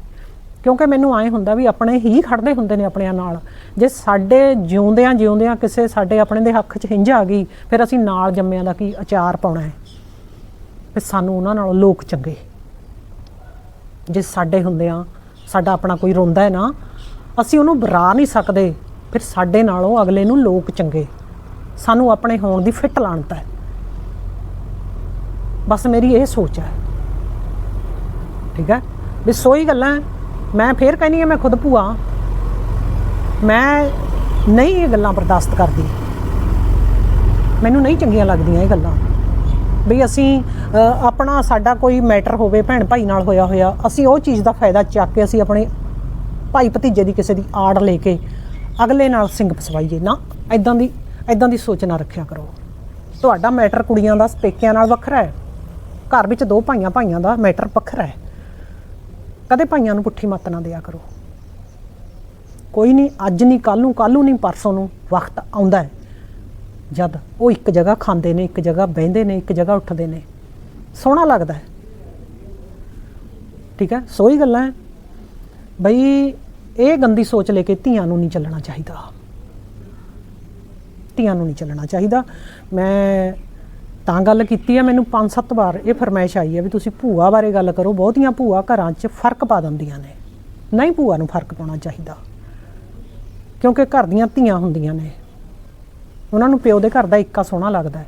ਕਿਉਂਕਿ ਮੈਨੂੰ ਆਏ ਹੁੰਦਾ ਵੀ ਆਪਣੇ ਹੀ ਖੜਦੇ ਹੁੰਦੇ ਨੇ ਆਪਣਿਆਂ ਨਾਲ। ਜੇ ਸਾਡੇ ਜਿਉਂਦਿਆਂ ਜਿਉਂਦਿਆਂ ਕਿਸੇ ਸਾਡੇ ਆਪਣੇ ਦੇ ਹੱਕ 'ਚ ਹਿੰਜ ਆ ਗਈ, ਫਿਰ ਅਸੀਂ ਨਾਲ ਜੰਮਿਆਂ ਦਾ ਕੀ ਅਚਾਰ ਪਾਉਣਾ ਹੈ? ਫਿਰ ਸਾਨੂੰ ਉਹਨਾਂ ਨਾਲੋਂ ਲੋਕ ਚੰਗੇ। ਜੇ ਸਾਡੇ ਹੁੰਦਿਆਂ ਸਾਡਾ ਆਪਣਾ ਕੋਈ ਰੋਂਦਾ ਹੈ ਨਾ, ਅਸੀਂ ਉਹਨੂੰ ਬਰਾ ਨਹੀਂ ਸਕਦੇ। ਫਿਰ ਸਾਡੇ ਨਾਲੋਂ ਅਗਲੇ ਨੂੰ ਲੋਕ ਚੰਗੇ। ਸਾਨੂੰ ਆਪਣੇ ਹੋਣ ਦੀ ਫਿੱਟ ਲਾਣਤ ਹੈ। ਬਸ ਮੇਰੀ ਇਹ ਸੋਚ ਹੈ। ਠੀਕ ਹੈ? ਵੀ ਸੋਈ ਗੱਲਾਂ ਮੈਂ ਫੇਰ ਕਹਿੰਦੀ ਹਾਂ, ਮੈਂ ਖੁਦ ਭੂਆ ਮੈਂ ਨਹੀਂ ਇਹ ਗੱਲਾਂ ਬਰਦਾਸ਼ਤ ਕਰਦੀ। ਮੈਨੂੰ ਨਹੀਂ ਚੰਗੀਆਂ ਲੱਗਦੀਆਂ ਇਹ ਗੱਲਾਂ। ਵੀ ਅਸੀਂ ਆਪਣਾ ਸਾਡਾ ਕੋਈ ਮੈਟਰ ਹੋਵੇ, ਭੈਣ ਭਾਈ ਨਾਲ ਹੋਇਆ ਹੋਇਆ, ਅਸੀਂ ਉਹ ਚੀਜ਼ ਦਾ ਫਾਇਦਾ ਚੱਕ ਕੇ ਅਸੀਂ ਆਪਣੇ ਭਾਈ ਭਤੀਜੇ ਦੀ ਕਿਸੇ ਦੀ ਆੜ ਲੈ ਕੇ ਅਗਲੇ ਨਾਲ ਸਿੰਘ ਫਸਵਾਈਏ ਨਾ ਐਦਾਂ ਦੀ ਐਦਾਂ ਦੀ ਸੋਚ ਨਾ ਰੱਖਿਆ ਕਰੋ। ਤੁਹਾਡਾ ਮੈਟਰ ਕੁੜੀਆਂ ਦਾ, ਪੇਕਿਆਂ ਨਾਲ ਵੱਖਰਾ ਹੈ। ਘਰ ਵਿੱਚ ਦੋ ਭਾਈਆਂ ਭਾਈਆਂ ਦਾ ਮੈਟਰ ਵੱਖਰਾ ਹੈ। ਕਦੇ ਭਾਈਆਂ ਨੂੰ ਪੁੱਠੀ ਮੱਤ ਨਾ ਦਿਆ ਕਰੋ। ਕੋਈ ਨਹੀਂ, ਅੱਜ ਨਹੀਂ ਕੱਲ ਨੂੰ ਕੱਲ ਨੂੰ ਨਹੀਂ, ਪਰਸੋਂ ਨੂੰ, ਵਕਤ ਆਉਂਦਾ ਹੈ। ਜਦ ਉਹ ਇੱਕ ਜਗ੍ਹਾ ਖਾਂਦੇ ਨੇ, ਇੱਕ ਜਗ੍ਹਾ ਬਹਿੰਦੇ ਨੇ, ਇੱਕ ਜਗ੍ਹਾ ਉੱਠਦੇ ਨੇ। ਸੋਹਣਾ ਲੱਗਦਾ ਹੈ। ਠੀਕ ਹੈ? ਸੋਈ ਗੱਲਾਂ ਹੈ। ਬਈ ਇਹ ਗੰਦੀ ਸੋਚ ਲੈ ਕੇ ਧੀਆਂ ਨੂੰ ਨਹੀਂ ਚੱਲਣਾ ਚਾਹੀਦਾ। ਧੀਆਂ ਨੂੰ ਨਹੀਂ ਚੱਲਣਾ ਚਾਹੀਦਾ। ਮੈਂ ਤਾਂ ਗੱਲ ਕੀਤੀ ਹੈ ਮੈਨੂੰ ਪੰਜ ਸੱਤ ਵਾਰ ਇਹ ਫਰਮਾਇਸ਼ ਆਈ ਹੈ ਵੀ ਤੁਸੀਂ ਭੂਆ ਬਾਰੇ ਗੱਲ ਕਰੋ, ਬਹੁਤੀਆਂ ਭੂਆ ਘਰਾਂ 'ਚ ਫ਼ਰਕ ਪਾ ਦਿੰਦੀਆਂ ਨੇ। ਨਹੀਂ ਭੂਆ ਨੂੰ ਫ਼ਰਕ ਪਾਉਣਾ ਚਾਹੀਦਾ। ਕਿਉਂਕਿ ਘਰ ਦੀਆਂ ਧੀਆਂ ਹੁੰਦੀਆਂ ਨੇ। ਉਹਨਾਂ ਨੂੰ ਪਿਓ ਦੇ ਘਰ ਦਾ ਇੱਕਾ ਸੋਹਣਾ ਲੱਗਦਾ ਹੈ।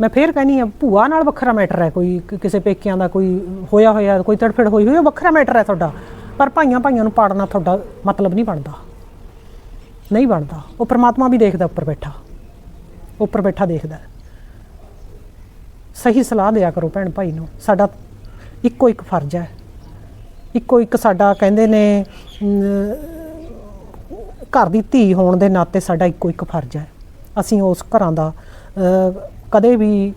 ਮੈਂ ਫੇਰ ਕਹਿੰਦੀ ਆ, ਭੂਆ ਨਾਲ ਵੱਖਰਾ ਮੈਟਰ ਹੈ, ਕੋਈ ਕਿਸੇ ਪੇਕਿਆਂ ਦਾ ਕੋਈ ਹੋਇਆ ਹੋਇਆ ਕੋਈ ਤੜਫੜ ਹੋਈ ਹੋਈ ਉਹ ਵੱਖਰਾ ਮੈਟਰ ਹੈ ਤੁਹਾਡਾ। ਪਰ ਭਾਈਆਂ ਭਾਈਆਂ ਨੂੰ ਪਾੜਨਾ ਤੁਹਾਡਾ ਮਤਲਬ ਨਹੀਂ ਬਣਦਾ। ਨਹੀਂ ਬਣਦਾ। ਉਹ ਪ੍ਰਮਾਤਮਾ ਵੀ ਦੇਖਦਾ ਉੱਪਰ ਬੈਠਾ। ਉੱਪਰ ਬੈਠਾ ਦੇਖਦਾ। ਸਹੀ ਸਲਾਹ ਦਿਆ ਕਰੋ ਭੈਣ ਭਾਈ ਨੂੰ। ਸਾਡਾ ਇੱਕੋ ਇੱਕ ਫਰਜ਼ ਹੈ। ਇੱਕੋ ਇੱਕ ਸਾਡਾ ਕਹਿੰਦੇ ਨੇ ਘਰ ਦੀ ਧੀ ਹੋਣ ਦੇ ਨਾਤੇ ਸਾਡਾ ਇੱਕੋ ਇੱਕ ਫਰਜ਼ ਹੈ। ਅਸੀਂ ਉਸ ਘਰਾਂ ਦਾ ਕਦੇ ਵੀ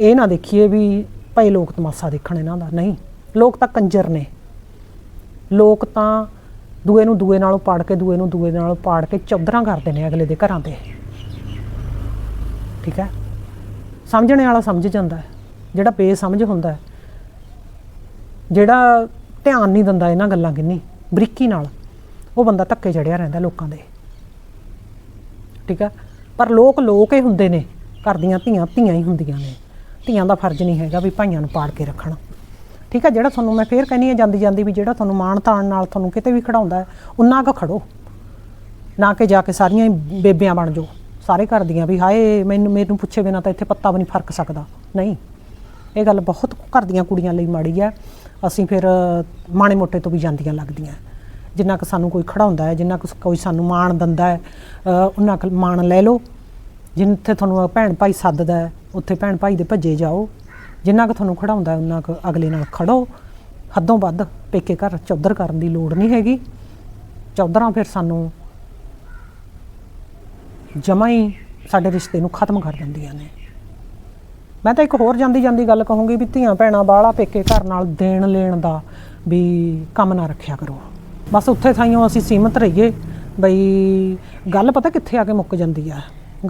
ਇਹ ਨਾ ਦੇਖੀਏ ਵੀ ਭਾਈ ਲੋਕ ਤਮਾਸ਼ਾ ਦੇਖਣ ਇਹਨਾਂ ਦਾ। ਨਹੀਂ। ਲੋਕ ਤਾਂ ਕੰਜਰ ਨੇ। ਲੋਕ ਤਾਂ ਦੂਏ ਨੂੰ ਦੂਏ ਨਾਲੋਂ ਪਾੜ ਕੇ ਦੂਏ ਨੂੰ ਦੂਏ ਨਾਲੋਂ ਪਾੜ ਕੇ ਚੌਧਰਾਂ ਕਰਦੇ ਨੇ ਅਗਲੇ ਦੇ ਘਰਾਂ ਤੇ। ਠੀਕ ਹੈ? ਸਮਝਣੇ ਵਾਲਾ ਸਮਝ ਜਾਂਦਾ ਹੈ। ਜਿਹੜਾ ਬੇਸਮਝ ਹੁੰਦਾ ਹੈ। ਜਿਹੜਾ ਧਿਆਨ ਨਹੀਂ ਦਿੰਦਾ ਇਹਨਾਂ ਗੱਲਾਂ ਕਿੰਨੀ, ਬਰੀਕੀ ਨਾਲ, ਉਹ ਬੰਦਾ ਧੱਕੇ ਚੜਿਆ ਰਹਿੰਦਾ ਲੋਕਾਂ ਦੇ। ਠੀਕ ਹੈ? ਪਰ ਲੋਕ ਲੋਕ ਹੀ ਹੁੰਦੇ ਨੇ। ਘਰ ਦੀਆਂ ਧੀਆਂ ਧੀਆਂ ਹੀ ਹੁੰਦੀਆਂ ਨੇ। ਧੀਆਂ ਦਾ ਫਰਜ਼ ਨਹੀਂ ਹੈਗਾ ਵੀ ਭਾਈਆਂ ਨੂੰ ਪਾੜ ਕੇ ਰੱਖਣਾ। ਠੀਕ ਹੈ ਜਿਹੜਾ ਤੁਹਾਨੂੰ ਮੈਂ ਫੇਰ ਕਹਿੰਦੀ ਆ, ਜਾਂਦੀ ਜਾਂਦੀ ਵੀ ਜਿਹੜਾ ਤੁਹਾਨੂੰ ਮਾਣ ਤਾਣ ਨਾਲ ਤੁਹਾਨੂੰ ਕਿਤੇ ਵੀ ਖੜਾਉਂਦਾ ਉਨਾ ਕੁ ਖੜੋ। ਨਾ ਕਿ ਜਾ ਕੇ ਸਾਰੀਆਂ ਹੀ ਬੇਬਿਆਂ ਬਣ ਜਾਓ। ਸਾਰੇ ਘਰ ਦੀਆਂ ਵੀ, ਹਾਏ, ਮੈਨੂੰ ਮੈਨੂੰ ਪੁੱਛੇ ਬਿਨਾ ਤਾਂ ਇੱਥੇ ਪੱਤਾ ਵੀ ਨਹੀਂ ਫ਼ਰਕ ਸਕਦਾ। ਨਹੀਂ, ਇਹ ਗੱਲ ਬਹੁਤ ਘਰ ਦੀਆਂ ਕੁੜੀਆਂ ਲਈ ਮਾੜੀ ਹੈ ਅਸੀਂ ਫਿਰ ਮਾਣੇ ਮੋਟੇ ਤੋਂ ਵੀ ਜਾਂਦੀਆਂ ਲੱਗਦੀਆਂ। ਜਿੰਨਾ ਕੁ ਸਾਨੂੰ ਕੋਈ ਖੜਾਉਂਦਾ ਹੈ, ਜਿੰਨਾ ਕੁ ਕੋਈ ਸਾਨੂੰ ਮਾਣ ਦਿੰਦਾ ਹੈ ਉਹਨਾਂ ਕੁ ਮਾਣ ਲੈ ਲਓ। ਜਿੱਥੇ ਤੁਹਾਨੂੰ ਭੈਣ ਭਾਈ ਸੱਦਦਾ ਉੱਥੇ ਭੈਣ ਭਾਈ ਦੇ ਭੱਜੇ ਜਾਓ। ਜਿੰਨਾ ਕੁ ਤੁਹਾਨੂੰ ਖੜਾਉਂਦਾ ਹੈ ਉਹਨਾਂ ਕੁ ਅਗਲੇ ਨਾਲ ਖੜੋ। ਹੱਦੋਂ ਵੱਧ ਪੇਕੇ ਘਰ ਚੌਧਰ ਕਰਨ ਦੀ ਲੋੜ ਨਹੀਂ ਹੈਗੀ। ਚੌਧਰਾਂ ਫਿਰ ਸਾਨੂੰ ਜਮਾਂ ਹੀ ਸਾਡੇ ਰਿਸ਼ਤੇ ਨੂੰ ਖਤਮ ਕਰ ਦਿੰਦੀਆਂ ਨੇ। ਮੈਂ ਤਾਂ ਇੱਕ ਹੋਰ ਜਾਂਦੀ ਜਾਂਦੀ ਗੱਲ ਕਹੂੰਗੀ ਵੀ ਧੀਆਂ ਭੈਣਾਂ ਬਾਹਲਾ ਪੇਕੇ ਘਰ ਨਾਲ ਦੇਣ ਲੈਣ ਦਾ ਵੀ ਕੰਮ ਨਾ ਰੱਖਿਆ ਕਰੋ। ਬਸ ਉੱਥੇ ਥਾਈਓ ਅਸੀਂ ਸੀਮਤ ਰਹੀਏ। ਬਈ ਗੱਲ ਪਤਾ ਕਿੱਥੇ ਆ ਕੇ ਮੁੱਕ ਜਾਂਦੀ ਆ?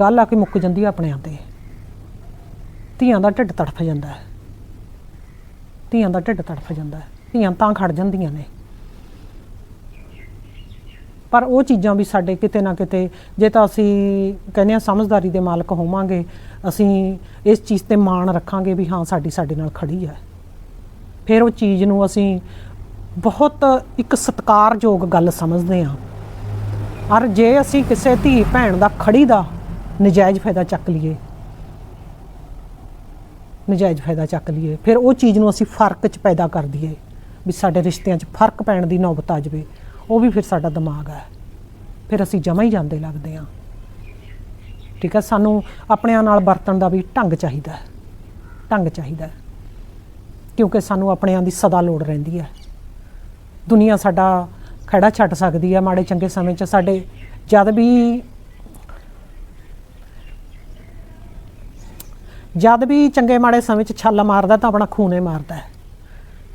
ਗੱਲ ਆ ਕੇ ਮੁੱਕ ਜਾਂਦੀ ਆ ਆਪਣਿਆਂ ਤੇ। ਧੀਆਂ ਦਾ ਢਿੱਡ ਤੜਫ ਜਾਂਦਾ ਹੈ। ਧੀਆਂ ਦਾ ਢਿੱਡ ਤੜਫ ਜਾਂਦਾ ਹੈ। ਧੀਆਂ ਤਾਂ ਖੜ ਜਾਂਦੀਆਂ ਨੇ। ਪਰ ਉਹ ਚੀਜ਼ਾਂ ਵੀ ਸਾਡੇ ਕਿਤੇ ਨਾ ਕਿਤੇ, ਜੇ ਤਾਂ ਅਸੀਂ ਕਹਿੰਦੇ ਆ ਸਮਝਦਾਰੀ ਦੇ ਮਾਲਕ ਹੋਵਾਂਗੇ, ਅਸੀਂ ਇਸ ਚੀਜ਼ ਤੇ ਮਾਣ ਰੱਖਾਂਗੇ ਵੀ ਹਾਂ, ਸਾਡੀ ਸਾਡੇ ਨਾਲ ਖੜੀ ਹੈ। ਫਿਰ ਉਹ ਚੀਜ਼ ਨੂੰ ਅਸੀਂ ਬਹੁਤ ਇੱਕ ਸਤਿਕਾਰਯੋਗ ਗੱਲ ਸਮਝਦੇ ਹਾਂ। ਔਰ ਜੇ ਅਸੀਂ ਕਿਸੇ ਧੀ ਭੈਣ ਦਾ ਖੜੀ ਦਾ ਨਜਾਇਜ਼ ਫਾਇਦਾ ਚੱਕ ਲਈਏ ਨਜਾਇਜ਼ ਫਾਇਦਾ ਚੱਕ ਲਈਏ। ਫਿਰ ਉਹ ਚੀਜ਼ ਨੂੰ ਅਸੀਂ ਫ਼ਰਕ ਚ ਪੈਦਾ ਕਰ ਦਈਏ ਵੀ ਸਾਡੇ ਰਿਸ਼ਤਿਆਂ 'ਚ ਫ਼ਰਕ ਪੈਣ ਦੀ ਨੌਬਤ ਆ ਜਾਵੇ, ਉਹ ਵੀ ਫਿਰ ਸਾਡਾ ਦਿਮਾਗ ਹੈ। ਫਿਰ ਅਸੀਂ ਜਮਾ ਹੀ ਜਾਂਦੇ ਲੱਗਦੇ ਹਾਂ। ਠੀਕ ਹੈ, ਸਾਨੂੰ ਆਪਣਿਆਂ ਨਾਲ ਵਰਤਣ ਦਾ ਵੀ ਢੰਗ ਚਾਹੀਦਾ ਹੈ। ਢੰਗ ਚਾਹੀਦਾ ਹੈ। ਕਿਉਂਕਿ ਸਾਨੂੰ ਆਪਣਿਆਂ ਦੀ ਸਦਾ ਲੋੜ ਰਹਿੰਦੀ ਹੈ। ਦੁਨੀਆ ਸਾਡਾ ਖੜਾ ਛੱਡ ਸਕਦੀ ਹੈ, ਮਾੜੇ ਚੰਗੇ ਸਮੇਂ 'ਚ ਸਾਡੇ ਜਦ ਵੀ ਜਦ ਵੀ ਚੰਗੇ ਮਾੜੇ ਸਮੇਂ 'ਚ ਛੱਲ ਮਾਰਦਾ ਤਾਂ ਆਪਣਾ ਖੂਨੇ ਮਾਰਦਾ ਹੈ।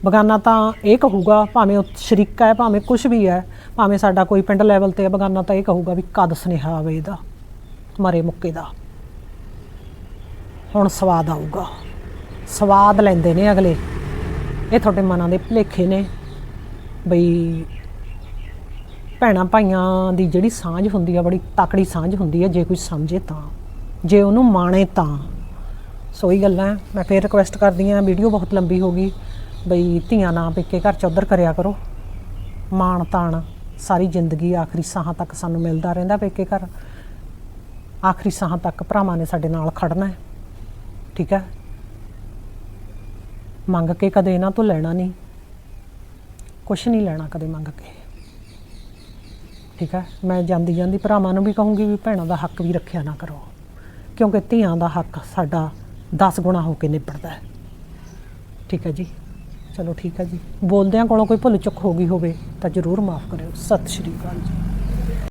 ਬਗਾਨਾ ਤਾਂ ਇਹ ਕਹੂਗਾ, ਭਾਵੇਂ ਉਹ ਸ਼ਰੀਕਾ ਹੈ, ਭਾਵੇਂ ਕੁਝ ਵੀ ਹੈ, ਭਾਵੇਂ ਸਾਡਾ ਕੋਈ ਪਿੰਡ ਲੈਵਲ ਤੇ ਹੈ, ਬਗਾਨਾ ਤਾਂ ਇਹ ਕਹੂਗਾ ਵੀ ਕਦ ਸੁਨੇਹਾ ਆਵੇ ਇਹਦਾ, ਮਰੇ ਮੁੱਕੇ ਦਾ। ਹੁਣ ਸਵਾਦ ਆਊਗਾ। ਸਵਾਦ ਲੈਂਦੇ ਨੇ ਅਗਲੇ। ਇਹ ਤੁਹਾਡੇ ਮਨਾਂ ਦੇ ਭੁਲੇਖੇ ਨੇ। ਬਈ ਭੈਣਾਂ ਭਾਈਆਂ ਦੀ ਜਿਹੜੀ ਸਾਂਝ ਹੁੰਦੀ ਆ, ਬੜੀ ਤਕੜੀ ਸਾਂਝ ਹੁੰਦੀ ਹੈ ਜੇ ਕੋਈ ਸਮਝੇ ਤਾਂ। ਜੇ ਉਹਨੂੰ ਮਾਣੇ ਤਾਂ। ਸੋ ਹੀ ਗੱਲਾਂ ਮੈਂ ਫੇਰ ਰਿਕੁਐਸਟ ਕਰਦੀ ਹਾਂ, ਵੀਡੀਓ ਬਹੁਤ ਲੰਬੀ ਹੋ ਗਈ। ਬਈ ਧੀਆਂ ਨਾ ਪੇਕੇ ਘਰ ਚ ਉੱਧਰ ਕਰਿਆ ਕਰੋ। ਮਾਣ ਤਾਣ, ਸਾਰੀ ਜ਼ਿੰਦਗੀ ਆਖਰੀ ਸਾਹਾਂ ਤੱਕ ਸਾਨੂੰ ਮਿਲਦਾ ਰਹਿੰਦਾ ਪੇਕੇ ਘਰ। ਆਖਰੀ ਸਾਹਾਂ ਤੱਕ ਭਰਾਵਾਂ ਨੇ ਸਾਡੇ ਨਾਲ ਖੜਨਾ ਹੈ। ਠੀਕ ਹੈ? ਮੰਗ ਕੇ ਕਦੇ ਇਹਨਾਂ ਤੋਂ ਲੈਣਾ ਨਹੀਂ। ਕੁਛ ਨਹੀਂ ਲੈਣਾ ਕਦੇ ਮੰਗ ਕੇ। ਠੀਕ ਹੈ? ਮੈਂ ਜਾਂਦੀ ਜਾਂਦੀ ਭਰਾਵਾਂ ਨੂੰ ਵੀ ਕਹੂੰਗੀ ਵੀ ਭੈਣਾਂ ਦਾ ਹੱਕ ਵੀ ਰੱਖਿਆ ਨਾ ਕਰੋ। ਕਿਉਂਕਿ ਧੀਆਂ ਦਾ ਹੱਕ ਸਾਡਾ 10 ਗੁਣਾ ਹੋ ਕੇ ਨਿਬੜਦਾ ਹੈ। ਠੀਕ ਹੈ ਜੀ? ਚਲੋ ਠੀਕ ਹੈ ਜੀ। ਬੋਲਦਿਆਂ ਕੋਲੋਂ ਕੋਈ ਭੁੱਲ ਚੁੱਕ ਹੋ ਗਈ ਹੋਵੇ ਤਾਂ ਜ਼ਰੂਰ ਮਾਫ ਕਰਿਓ। ਸਤਿ ਸ਼੍ਰੀ ਅਕਾਲ ਜੀ।